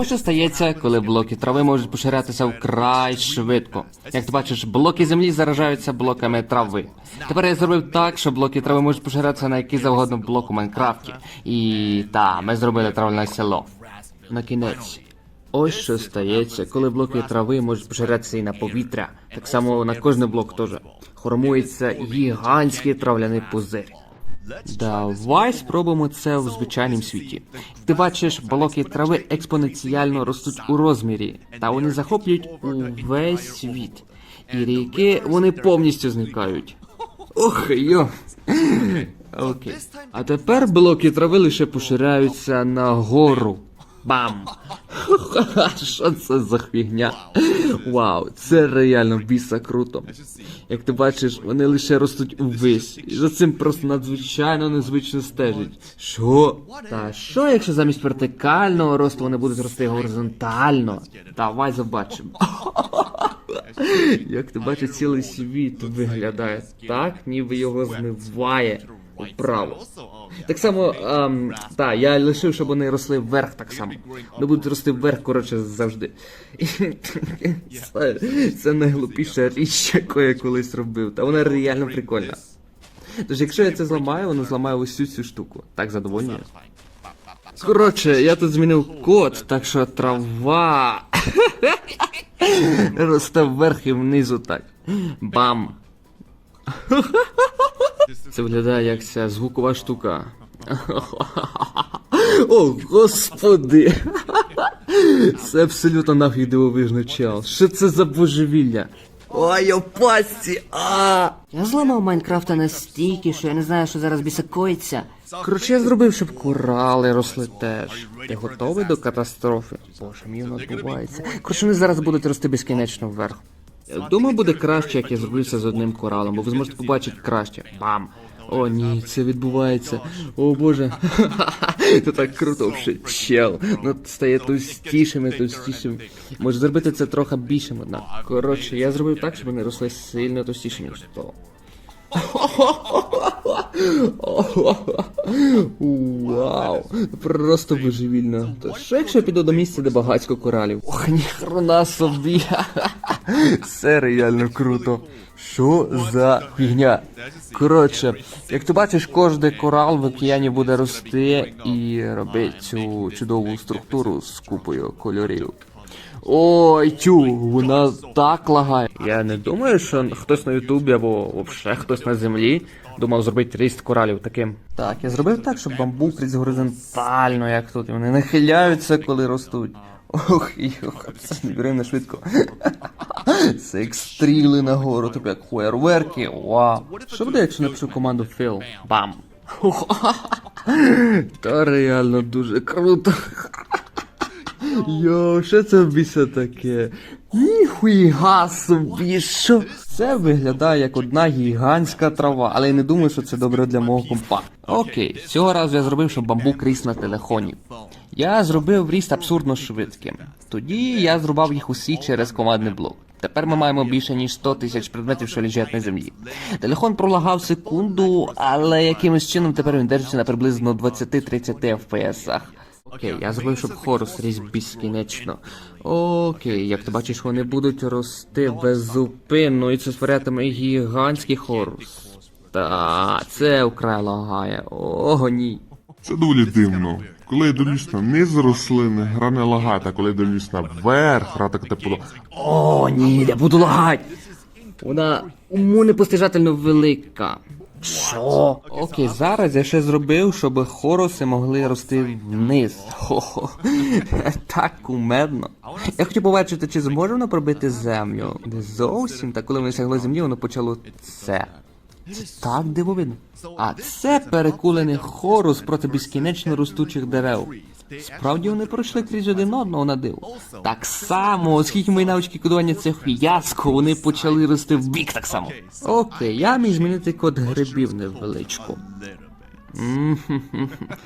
Ось що стається, коли блоки трави можуть поширятися вкрай швидко. Як ти бачиш, блоки землі заражаються блоками трави. Тепер я зробив так, що блоки трави можуть поширятися на який завгодно блок у Майнкрафті. І та, ми зробили травне село. На кінець. Ось що стається, коли блоки трави можуть поширятися і на повітря. Так само на кожний блок теж. Формується гігантський травляний пузир. Давай спробуємо це в звичайному світі. Ти бачиш, блоки трави експоненціально ростуть у розмірі, та вони захоплюють увесь світ. І ріки вони повністю зникають. Ох, йо. Окей. А тепер блоки трави лише поширяються нагору. Бам! Що це за фігня? Вау, це реально біса круто. Як ти бачиш, вони лише ростуть увесь. І за цим просто надзвичайно незвично стежить. Що? Та що, якщо замість вертикального росту вони будуть рости горизонтально? Давай забачимо. Як ти бачиш, цілий світ виглядає так, ніби його змиває вправо. Так само, ем, та, я лишив, щоб вони росли вверх так само. Вони будуть рости вверх, коротше, завжди. Це, це найглупіша річ, яку я колись робив. Та вона реально прикольна. Тож, якщо я це зламаю, воно зламає усю цю штуку. Так задовольнює. Коротше, я тут змінив код, так що трава росте вверх і внизу так. Бам. Це виглядає як ця звукова штука. О, господи! Це абсолютно нафіг дивовижний чел. Що це за божевілля? Ой, опасті! А! Я зламав Майнкрафта настільки, що я не знаю, що зараз бісакується. Коротше, я зробив, щоб корали росли теж. Ти готовий до катастрофи? Боже мій воно відбувається. Коротше, вони зараз будуть рости безкінечно вверх. Я думаю, буде краще, як я зроблю це з одним коралом, бо ви зможете побачити краще. Бам! О, ні, це відбувається. О боже. Це так круто вже, чел. Ну стає тустішим і тустішим. Може зробити це трохи більшим, однак. Коротше, я зробив так, щоб вони росли сильно того. Вау, просто божевільно. То що якщо я піду до місця, де багатько коралів? Ох, ніхрена собі. Це реально круто. Що за фігня? Коротше, як ти бачиш, кожен корал в океані буде рости і робити цю чудову структуру з купою кольорів. Ой, тю, вона так лагає. Я не думаю, що хтось на Ютубі або взагалі хтось на землі думав зробити ріст коралів таким. Так, я зробив так, щоб бамбук ріс горизонтально, як тут. І вони нахиляються, коли ростуть. Ох, йох, це неймовірно швидко. Це як стріли нагору, тобі як фуерверки. Вау. Що буде, якщо напишу команду Філ? Бам. Та реально дуже круто. Йо, що це біса таке? Ніхуя собі, що? Це виглядає як одна гігантська трава, але я не думаю, що це добре для мого компа. Окей, цього разу я зробив, щоб бамбук ріс на телефоні. Я зробив ріст абсурдно швидким. Тоді я зрубав їх усі через командний блок. Тепер ми маємо більше ніж 100 тисяч предметів, що лежать на землі. Телефон пролагав секунду, але якимось чином тепер він держиться на приблизно 20-30 FPS. Окей, я зробив, щоб хорус ріс безкінечно. Окей, як ти бачиш, вони будуть рости беззупинно, і це створятиме гігантський хорус. Та, це вкрай лагає. Ого, ні. Це доволі дивно. Коли я дивлюсь на низ рослини, гра не лагає, а коли я дивлюсь на верх, гра так типу. О, ні, я буду лагати. Вона уму непостижательно велика. Що? Окей, зараз я ще зробив, щоб хороси могли рости вниз. Хо-хо. Так кумедно. Я хотів побачити, чи зможе воно пробити землю. Не зовсім, та коли воно сягло землі, воно почало це. Це так дивовидно. А це перекулений хорус проти безкінечно ростучих дерев. Справді вони пройшли крізь один одного на диво. Так само, оскільки мої навички кодування це фіаско, вони почали рости в бік так само. Окей, я міг змінити код грибів невеличку.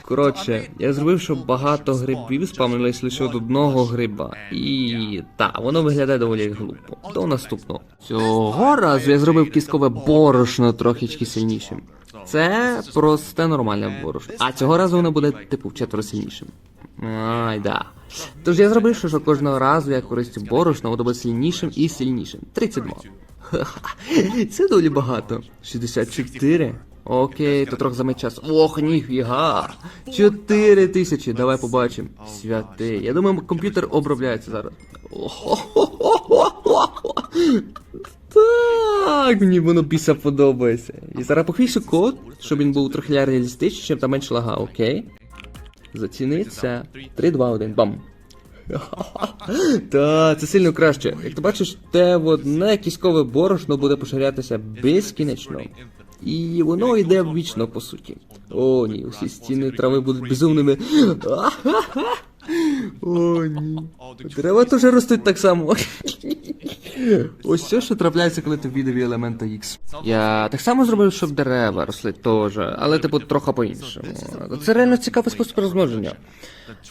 Коротше, я зробив, щоб багато грибів спавнились лише від одного гриба. І та, воно виглядає доволі глупо. До наступного. Цього разу я зробив кісткове борошно трохи сильнішим. Це просте нормальне борошно. А цього разу воно буде, типу, вчетверо сильнішим. Ай, да. Тож я зробив, що, кожного разу я користую борошно, воно буде сильнішим і сильнішим. 32. Це доволі багато. 64. Окей, то трохи займе час. Ох, ніфіга. 4 тисячі, давай побачимо. Святий. Я думаю, комп'ютер обробляється зараз. Так, мені воно біса подобається. І зараз похвішу код, щоб він був трохи реалістичнішим та менш лага, окей? Заціни це. 3, 2, 1, бам. Та, це сильно краще. Як ти бачиш, те одне кіськове борошно буде поширятися безкінечно. І воно йде вічно, по суті. О, ні, усі стіни трави будуть безумними. О, ні. Дерева теж ростуть так само. Ось все, що трапляється, коли ти в відові елемента X. Я так само зробив, щоб дерева росли теж, але типу трохи по-іншому. Це реально цікавий спосіб розмноження.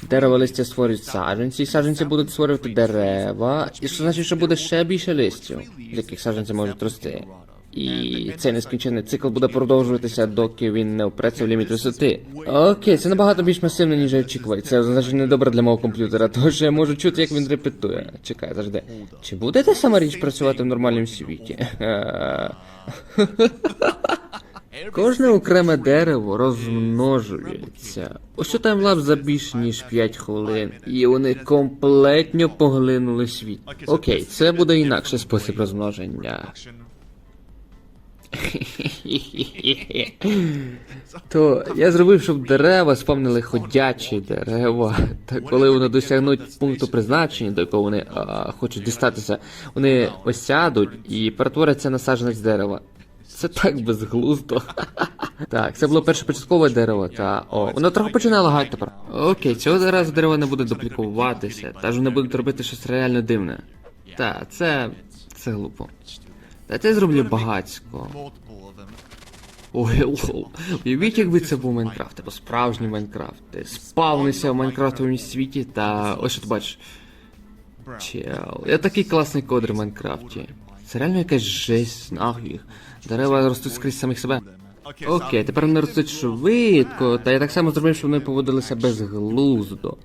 Дерева листя створюють саджанці, і саджанці будуть створювати дерева, і що значить, що буде ще більше листів, з яких саджанці можуть рости. І цей нескінчений цикл буде продовжуватися, доки він не впреться в ліміт висоти. Окей, це набагато більш масивно, ніж я очікував. Це значить не добре для мого комп'ютера, що я можу чути, як він репетує. Чекай, завжди. Чи буде та сама річ працювати в нормальному світі? Е, Кожне окреме дерево розмножується. Ось що таймлап за більш ніж 5 хвилин, і вони комплетно поглинули світ. Окей, це буде інакший спосіб розмноження. То я зробив, щоб дерева спомнили ходячі дерева. Та коли вони досягнуть пункту призначення, до якого вони а, хочуть дістатися, вони осядуть і перетворяться на саджанець дерева. Це так безглуздо. Так, це було перше початкове дерево, та о, воно трохи починає лагати тепер. Окей, цього разу дерево не буде дуплікуватися, та ж вони будуть робити щось реально дивне. Та, це. це глупо. Та я зроблю багацько. Ой, лол. Уявіть, якби це був Майнкрафт, або справжній Майнкрафт. Ти спавнився в Майнкрафтовому світі, та ось що ти бачиш. Чел, я такий класний кодер в Майнкрафті. Це реально якась жесть, нахуй. Дерева ростуть скрізь самих себе. Окей, тепер вони ростуть швидко, та я так само зробив, щоб вони поводилися безглуздо.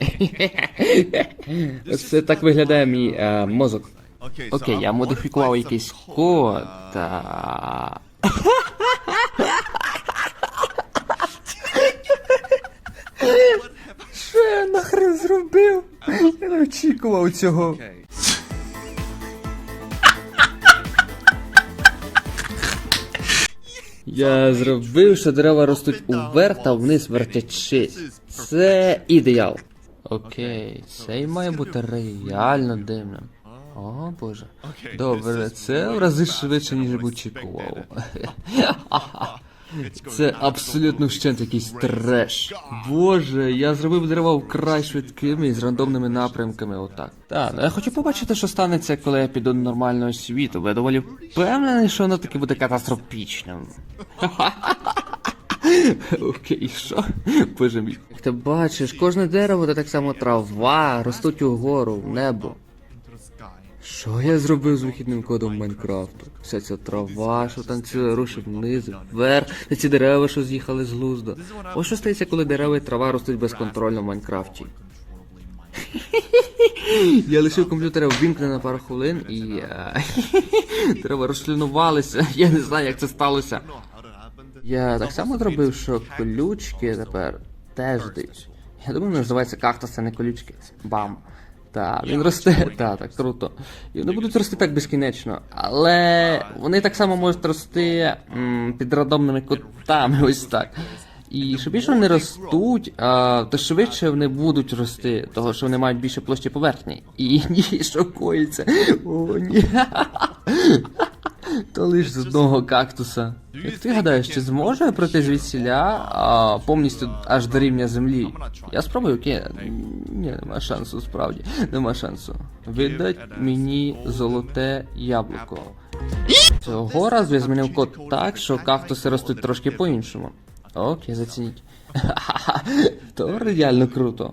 Це так виглядає мій е, мозок. Окей, я модифікував якийсь код, та... Що я нахрен зробив? Я не очікував цього. Я зробив, що дерева ростуть уверх та вниз вертячись. Це ідеал. Окей, це має бути реально дивним. О боже. Добре, це в рази швидше, ніж очікував. Це абсолютно вщент якийсь треш. Боже, я зробив дерева вкрай швидкими і з рандомними напрямками, отак. Так, ну я хочу побачити, що станеться, коли я піду до нормального світу, бо я доволі впевнений, що воно таки буде катастрофічним. Окей, що? Боже мій. Як ти бачиш, кожне дерево та так само трава ростуть угору, в небо. Що я зробив з вихідним кодом Майнкрафту? Вся ця трава, що танцює, рушить вниз, вверх, та ці дерева, що з'їхали з глузду. Ось що стається, коли дерева і трава ростуть безконтрольно в Майнкрафті. Я лишив комп'ютера ввімкнене на пару хвилин і. е, Дерева розчленувалися. Я не знаю, як це сталося. Я так само зробив, що колючки тепер теж дають. Я думаю, називається кактус, а не колючки. Бам. Так, він росте, так, так, круто. І вони будуть рости так безкінечно. Але вони так само можуть рости м, під рандомними кутами, ось так. І що більше вони ростуть, а, то швидше вони будуть рости, того що вони мають більше площі поверхні. І ні, шокується. О, ні. То лиш з одного кактуса. Як ти гадаєш, чи зможе пройти звідсіля а, повністю аж до рівня землі? Я спробую, окей. Ні, нема шансу, справді. Нема шансу. Видать мені золоте яблуко. Цього разу я змінив код так, що кактуси ростуть трошки по-іншому. Окей, зацініть. То реально круто.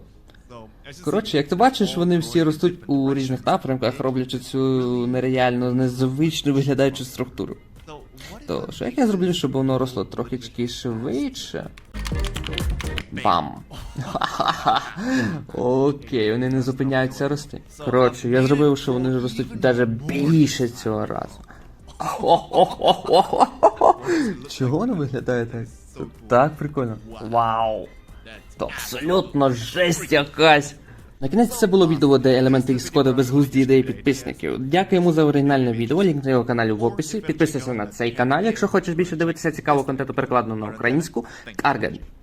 Коротше, як ти бачиш, вони всі ростуть у різних напрямках, роблячи цю нереально незвичну виглядаючу структуру. То що як я зроблю, щоб воно росло трохи швидше? Бам. Окей, вони не зупиняються рости. Коротше, я зробив, що вони ростуть навіть більше цього разу. Чого воно виглядає так? Так прикольно. Вау! Це абсолютно жесть якась. На кінець це було відео, де елементи Xcode безглузді ідеї підписників. Дякуємо за оригінальне відео. Лінк на його каналі в описі. Підписуйся на цей канал, якщо хочеш більше дивитися цікавого контенту перекладено на українську. Карген.